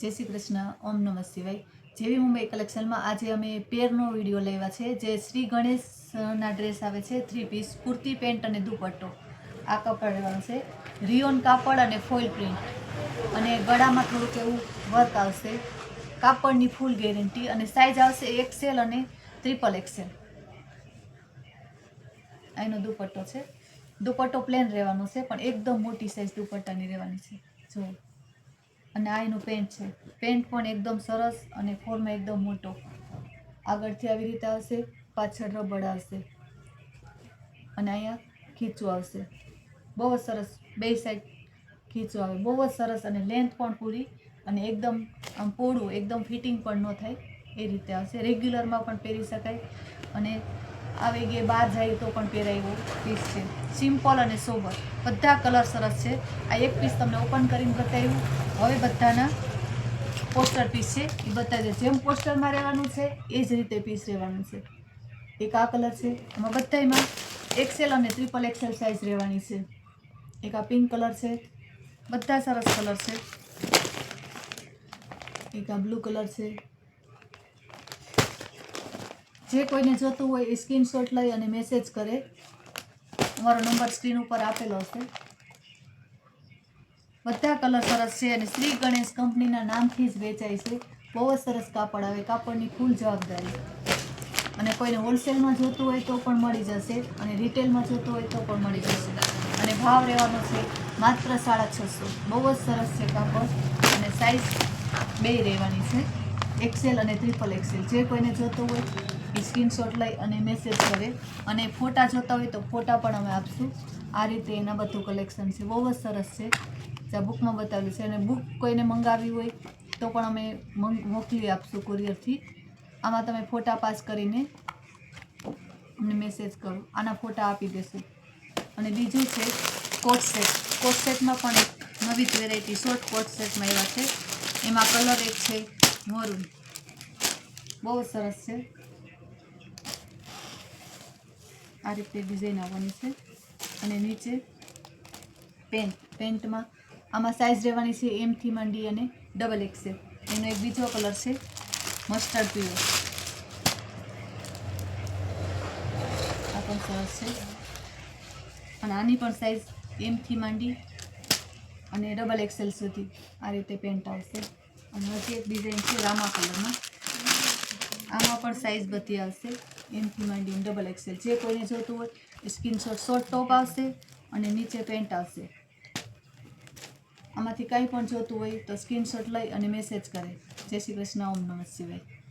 જય શ્રી કૃષ્ણ, ઓમ નમઃ શિવાય. જેવી મુંબઈ કલેક્શનમાં આજે અમે પેરનો વીડિયો લેવા છે, જે શ્રી ગણેશના ડ્રેસ આવે છે થ્રી પીસ કુર્તી, પેન્ટ અને દુપટ્ટો. આ કપડ રહેવાનું છે, રિયોન કાપડ અને ફોઇલ પ્રિન્ટ અને ગળામાં થોડુંક એવું વર્ક આવશે. કાપડની ફૂલ ગેરંટી અને સાઇઝ આવશે એક્સેલ અને ટ્રિપલ એક્સેલ એનો દુપટ્ટો છે. દુપટ્ટો પ્લેન રહેવાનો છે, પણ એકદમ મોટી સાઇઝ દુપટ્ટાની રહેવાની છે. જો અને આ એનું પેન્ટ છે. પેન્ટ પણ એકદમ સરસ અને ફોરમાં એકદમ મોટો. આગળથી આવી રીતે આવશે, પાછળ રબડ આવશે. અને અહીંયા ખીચું આવશે. બહુ જ સરસ, બે સાઈડ ખીચું આવે. બહુ જ સરસ અને લેન્થ પણ પૂરી અને એકદમ આમ પોળું, એકદમ ફિટિંગ પણ ન થાય. એ રીતે આવશે. રેગ્યુલરમાં પણ પહેરી શકાય. અને આવી ગઈ બહાર જાય તો પણ પહેરાય એવો પીસ છે. સિમ્પલ અને સોબર બધા કલર સરસ છે. આ એક પીસ તમને ઓપન કરીને બતાવ્યું હવે બધાના પોસ્ટર પીસ છે. એ બતાવી જેમ પોસ્ટરમાં રહેવાનું છે, એ જ રીતે પીસ રહેવાનું છે. એક આ કલર છે. એમાં બધામાં એક્સેલ અને ટ્રિપલ એક્સેલ સાઇઝ રહેવાની છે. એક આ પિંક કલર છે. બધા સરસ કલર છે. એક આ બ્લુ કલર છે. જે કોઈને જોતું હોય એ સ્ક્રીનશોટ લઈ અને મેસેજ કરે. અમારો નંબર સ્ક્રીન ઉપર આપેલો છે. બધા કલર સરસ છે અને શ્રી ગણેશ કંપનીના નામથી જ વેચાય છે. બહુ જ સરસ કાપડ આવે. કાપડની ફૂલ જવાબદારી. અને કોઈને હોલસેલમાં જોતું હોય તો પણ મળી જશે. અને રિટેલમાં જોતું હોય તો પણ મળી જશે. અને ભાવ રહેવાનો છે માત્ર સાડા છસો. બહુ જ સરસ છે કાપડ. અને સાઇઝ બે રહેવાની છે. એક્સેલ અને ટ્રિપલ એક્સેલ જે કોઈને જોતું હોય એ સ્ક્રીનશોટ લઈ અને મેસેજ કરે. અને ફોટા જોતા હોય તો ફોટા પણ અમે આપશું. આ રીતે એના બધું કલેક્શન છે. બહુ જ સરસ છે. જ્યાં બુકમાં બતાવેલું છે. અને બુક કોઈને મંગાવી હોય તો પણ અમે મોકલી આપશું કુરિયરથી આમાં તમે ફોટા પાસ કરીને અમને મેસેજ કરો. આના ફોટા આપી દેશું. અને બીજું છે કોટ સેટ કોટ સેટમાં પણ નવી જ વેરાયટી શોર્ટ કોટ સેટમાં એવા છે. એમાં કલર એક છે મરૂન બહુ સરસ છે. આ રીતે ડિઝાઇન આવવાની છે. અને નીચે પેન્ટ પેન્ટમાં આમાં સાઇઝ રહેવાની છે એમથી માંડી અને ડબલ એક્સેલ એનો એક બીજો કલર છે મસ્ટર્ડ પીળો આ પણ સરસ છે. અને આની પણ સાઇઝ એમથી માંડી અને ડબલ એક્સેલ સુધી આ રીતે પેન્ટ આવશે. અને હજી એક ડિઝાઇન છે રામા કલરમાં આમાં પણ સાઇઝ બધી આવશે. એમથી માંડી ડબલ એક્સેલ જે કોઈને જોતું હોય, એ સ્ક્રીનશોટ શોર્ટ ટોપ આવશે અને નીચે પેન્ટ આવશે. આમાંથી કાંઈ પણ જોતું હોય તો સ્ક્રીનશોટ લઈ અને મેસેજ કરે. જય શ્રી કૃષ્ણ, ઓમ નમઃ શિવાય.